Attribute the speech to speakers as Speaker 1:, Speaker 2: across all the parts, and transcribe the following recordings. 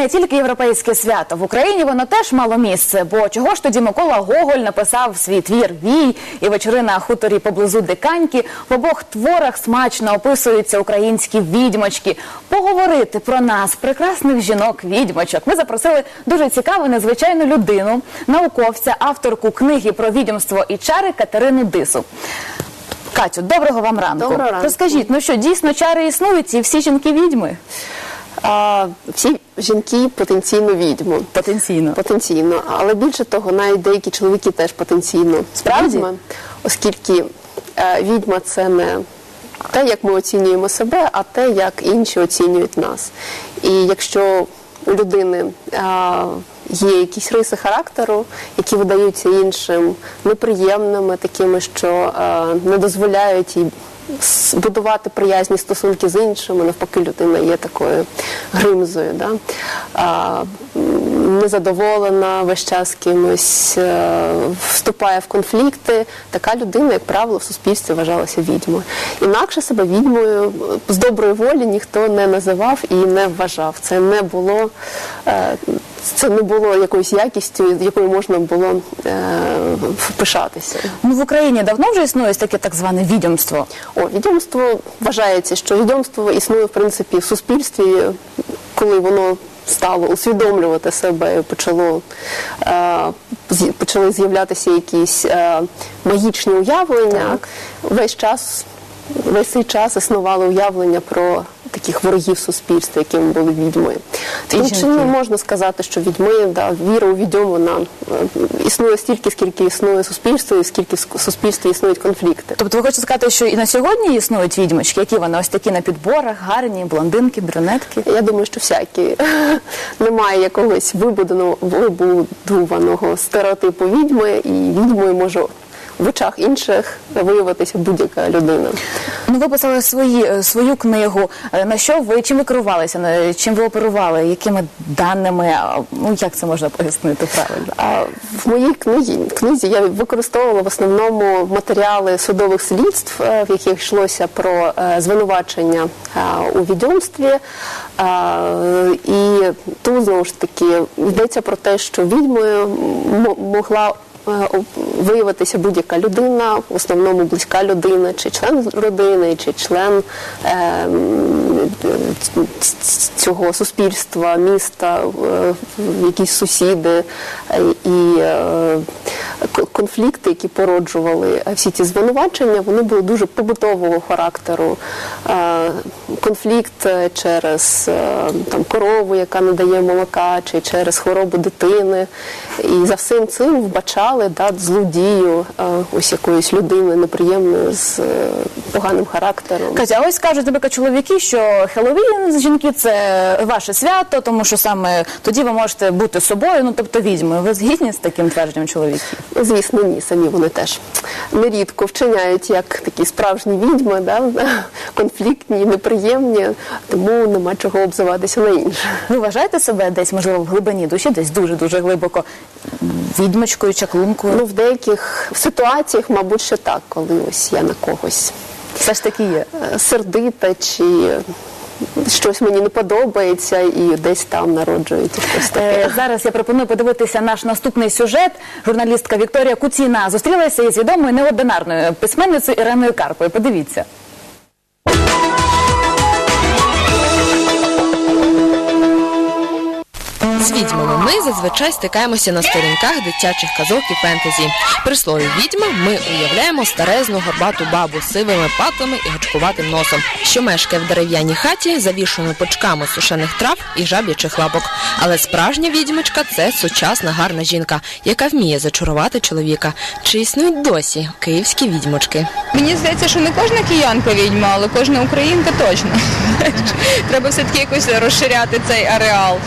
Speaker 1: не тільки європейське свято. В Україні воно теж мало місце. Бо чого ж тоді Микола Гоголь написав свій твір Вій і вечори на хуторі поблизу Диканьки. В обох творах смачно описуються українські відьмочки. Поговорити про нас, прекрасних жінок-відьмочок. Ми запросили дуже цікаву незвичайну людину, науковця, авторку книги про відьмство і чари Катерину Дису. Катю, доброго вам ранку.
Speaker 2: Доброго ранку.
Speaker 1: Розкажіть, ну що дійсно чари існують і всі жінки відьми?
Speaker 2: А, всі жінки потенційно відьми.
Speaker 1: Потенційно.
Speaker 2: Потенційно. Але більше того, навіть деякі чоловіки теж потенційно
Speaker 1: Справді?
Speaker 2: відьми, оскільки е, відьма це не те, як ми оцінюємо себе, а те, як інші оцінюють нас. І якщо у людини е, є якісь риси характеру, які видаються іншим неприємними, такими, що е, не дозволяють їй будувати приязні стосунки з іншими, навпаки, людина є такою гримзою, да? а, незадоволена весь час кимось, е, вступає в конфлікти. Така людина, як правило, в суспільстві вважалася відьмою. Інакше себе відьмою е, з доброї волі ніхто не називав і не вважав. Це не було. Це не було якоюсь якістю, якою можна було е, впишатися.
Speaker 1: Ну в Україні давно вже існує таке так зване відьомство.
Speaker 2: О, відьомство вважається, що відьомство існує в принципі в суспільстві, коли воно стало усвідомлювати себе, і почало е, почали з'являтися якісь е, магічні уявлення. Весь час, весь цей час існувало уявлення про таких ворогів суспільства, якими були відьми. Таким чином можна сказати, що відьми, да, віра у відьом, вона е, існує стільки, скільки існує суспільство, і скільки в суспільстві існують конфлікти.
Speaker 1: Тобто ви хочете сказати, що і на сьогодні існують відьмочки, які вони ось такі на підборах, гарні, блондинки, брюнетки.
Speaker 2: Я думаю, що всякі немає якогось вибудованого стереотипу відьми, і відьмою може в очах інших виявитися будь-яка людина.
Speaker 1: Ну ви писали свої е, свою книгу. Е, На що ви чим ви керувалися? Чим ви оперували? Якими даними? Ну як це можна пояснити правильно?
Speaker 2: А в моїй книгі, книзі я використовувала в основному матеріали судових слідств, е, в яких йшлося про звинувачення у відьомстві. І тут знову ж таки йдеться про те, що відьмою могла виявитися будь-яка людина, в основному близька людина, чи член родини, чи член е, цього суспільства, міста, якісь сусіди і е, конфлікти, які породжували е, всі ці звинувачення, вони були дуже побутового характеру. Е, Конфлікт через там корову, яка не дає молока, чи через хворобу дитини. І за всім цим вбачали да, злодію ось якоїсь людини неприємної з поганим характером.
Speaker 1: Катя, ось кажуть, наприклад, чоловіки, що Хеллоуін жінки це ваше свято, тому що саме тоді ви можете бути собою, ну тобто відьмою. Ви згідні з таким твердженням чоловіків?
Speaker 2: Звісно, ні, самі вони теж нерідко вчиняють як такі справжні відьми, да? конфліктні, неприємні, тому нема чого обзиватися на інше.
Speaker 1: Ви вважаєте себе десь, можливо, в глибині душі, десь дуже дуже глибоко відьмочкою, чаклункою?
Speaker 2: Ну, в деяких ситуаціях, мабуть, що так, коли ось я на когось
Speaker 1: все ж таки є.
Speaker 2: е, сердита чи щось мені не подобається, і десь там народжується щось таке.
Speaker 1: Е, Зараз я пропоную подивитися наш наступний сюжет. Журналістка Вікторія Куціна зустрілася із відомою неординарною письменницею Іреною Карпою. Подивіться.
Speaker 3: З відьмами ми зазвичай стикаємося на сторінках дитячих казок і фентезі. При слові відьма ми уявляємо старезну горбату бабу з сивими патлами і гачкуватим носом, що мешкає в дерев'яній хаті, завішаною почками сушених трав і жаб'ячих лапок. Але справжня відьмочка це сучасна гарна жінка, яка вміє зачарувати чоловіка. Чи існують досі київські відьмочки?
Speaker 4: Мені здається, що не кожна киянка відьма, але кожна українка точно. Треба все-таки якось розширяти цей ареал.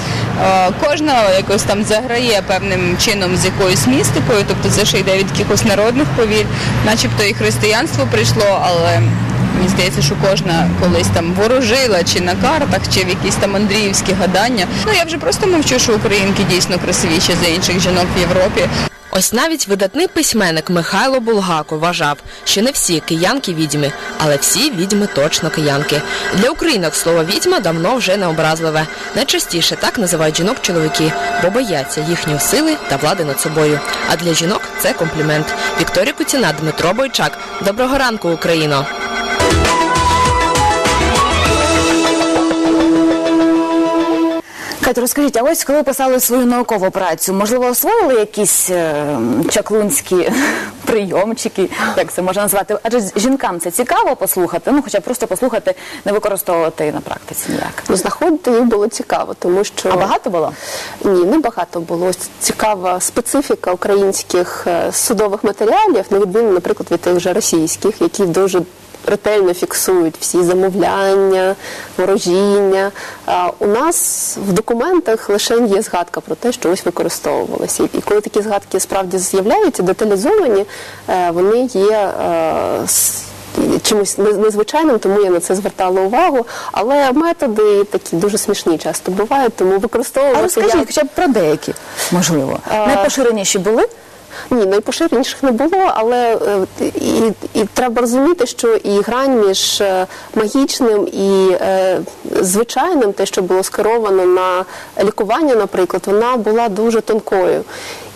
Speaker 4: Е, Кожна якось там заграє певним чином з якоюсь містикою, тобто це ще йде від якихось народних повір, начебто і християнство прийшло, але мені здається, що кожна колись там ворожила чи на картах, чи в якісь там андріївські гадання. Ну я вже просто мовчу, що українки дійсно красивіші за інших жінок в Європі.
Speaker 3: Ось навіть видатний письменник Михайло Булгако вважав, що не всі киянки відьми, але всі відьми точно киянки. Для українок слово відьма давно вже не образливе. Найчастіше так називають жінок чоловіки, бо бояться їхньої сили та влади над собою. А для жінок це комплімент. Вікторія Куціна, Дмитро Бойчак. Доброго ранку, Україно!
Speaker 1: Катя, розкажіть, а ось коли писали свою наукову працю, можливо, освоїли якісь е, чаклунські прийомчики, як це можна назвати? Адже жінкам це цікаво послухати, ну хоча б просто послухати, не використовувати на практиці ніяк.
Speaker 2: Ну, знаходити їх було цікаво, тому що
Speaker 1: А багато було?
Speaker 2: Ні, не багато було. Ось Цікава специфіка українських е, судових матеріалів, на відміну, наприклад, від тих же російських, які дуже ретельно фіксують всі замовляння, ворожіння. У нас в документах лише є згадка про те, що ось використовувалося. І коли такі згадки справді з'являються, деталізовані, е, вони є. е, чимось незвичайним, тому я на це звертала увагу. Але методи такі дуже смішні часто бувають, тому
Speaker 1: А розкажіть
Speaker 2: я...
Speaker 1: хоча б про деякі, можливо.
Speaker 2: А-
Speaker 1: Найпоширеніші були?
Speaker 2: Ні, найпоширеніших не було, але е, і, і треба розуміти, що і грань між е, магічним і е, звичайним, те, що було скеровано на лікування, наприклад, вона була дуже тонкою.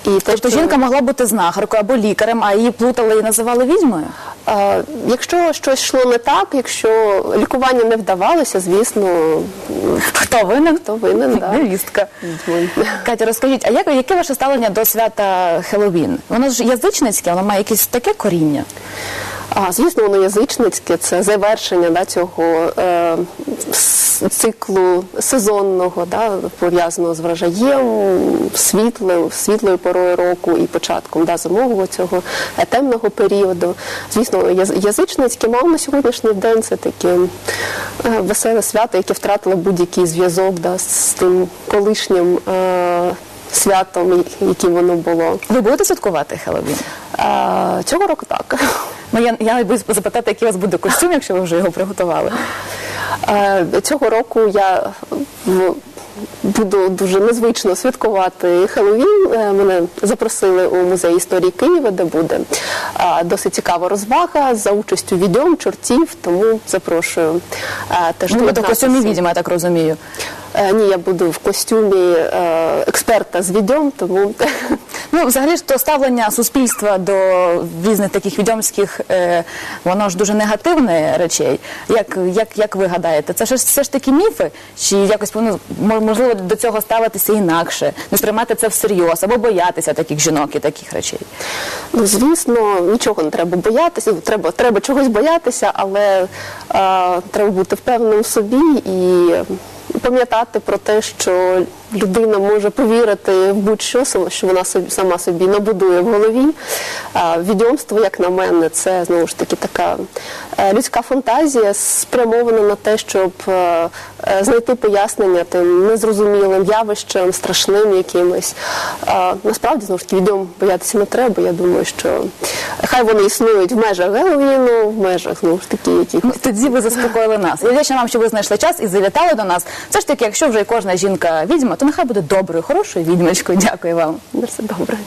Speaker 2: І те,
Speaker 1: Тобто
Speaker 2: що-
Speaker 1: жінка могла бути знахаркою або лікарем, а її плутали і називали відьмою?
Speaker 2: Е, Якщо щось йшло не так, якщо лікування не вдавалося, звісно,
Speaker 1: Хто винен?
Speaker 2: хто винен, да.
Speaker 1: Невістка. Катя, розкажіть, а як, яке ваше ставлення до свята Хеллоуін? Воно ж язичницьке, воно має якесь таке коріння.
Speaker 2: А, звісно, воно язичницьке, це завершення да, цього е, циклу сезонного, да, пов'язаного з врожаєм, світлим, світлою порою року і початком да, зимового цього е, темного періоду. Звісно, яз- язичницьке, мав на сьогоднішній день це таке е, веселе свято, яке втратило будь-який зв'язок да, з тим колишнім е, святом, яким воно було.
Speaker 1: Ви будете святкувати Хеллоуін?
Speaker 2: Е, цього року так.
Speaker 1: Ну, я, я боюсь запитати, який у вас буде костюм, якщо ви вже його приготували.
Speaker 2: Е, Цього року я буду дуже незвично святкувати Хеллоуін. Е, Мене запросили у музей історії Києва, де буде е, досить цікава розвага за участю відьом, чортів, тому запрошую е, теж
Speaker 1: в
Speaker 2: доєднатися.
Speaker 1: костюмі відьма, я так розумію.
Speaker 2: Е, Ні, я буду в костюмі е, експерта з відьом, тому
Speaker 1: Ну, взагалі ж то ставлення суспільства до різних таких відьомських, е, воно ж дуже негативне речей. Як, як, як ви гадаєте, це ж все ж таки міфи? Чи якось ну, мо- можливо до цього ставитися інакше, не сприймати це всерйоз або боятися таких жінок і таких речей?
Speaker 2: Ну, звісно, нічого не треба боятися. Треба, треба чогось боятися, але е, треба бути впевненим в собі і пам'ятати про те, що людина може повірити в будь-що, що вона собі, сама собі набудує в голові. Відьомство, як на мене, це знову ж таки така е, людська фантазія, спрямована на те, щоб е, знайти пояснення тим незрозумілим явищам, страшним якимось. Насправді, знову ж таки, відьом боятися не треба. Я думаю, що хай вони існують в межах Геловіну, в межах знову ж таки якихось.
Speaker 1: Ну, тоді ви заспокоїли нас. Я вдячна вам, що ви знайшли час і завітали до нас. Все ж таки, якщо вже кожна жінка відьма, то нехай буде доброю, хорошою відьмочкою. Дякую вам.
Speaker 2: Все добре.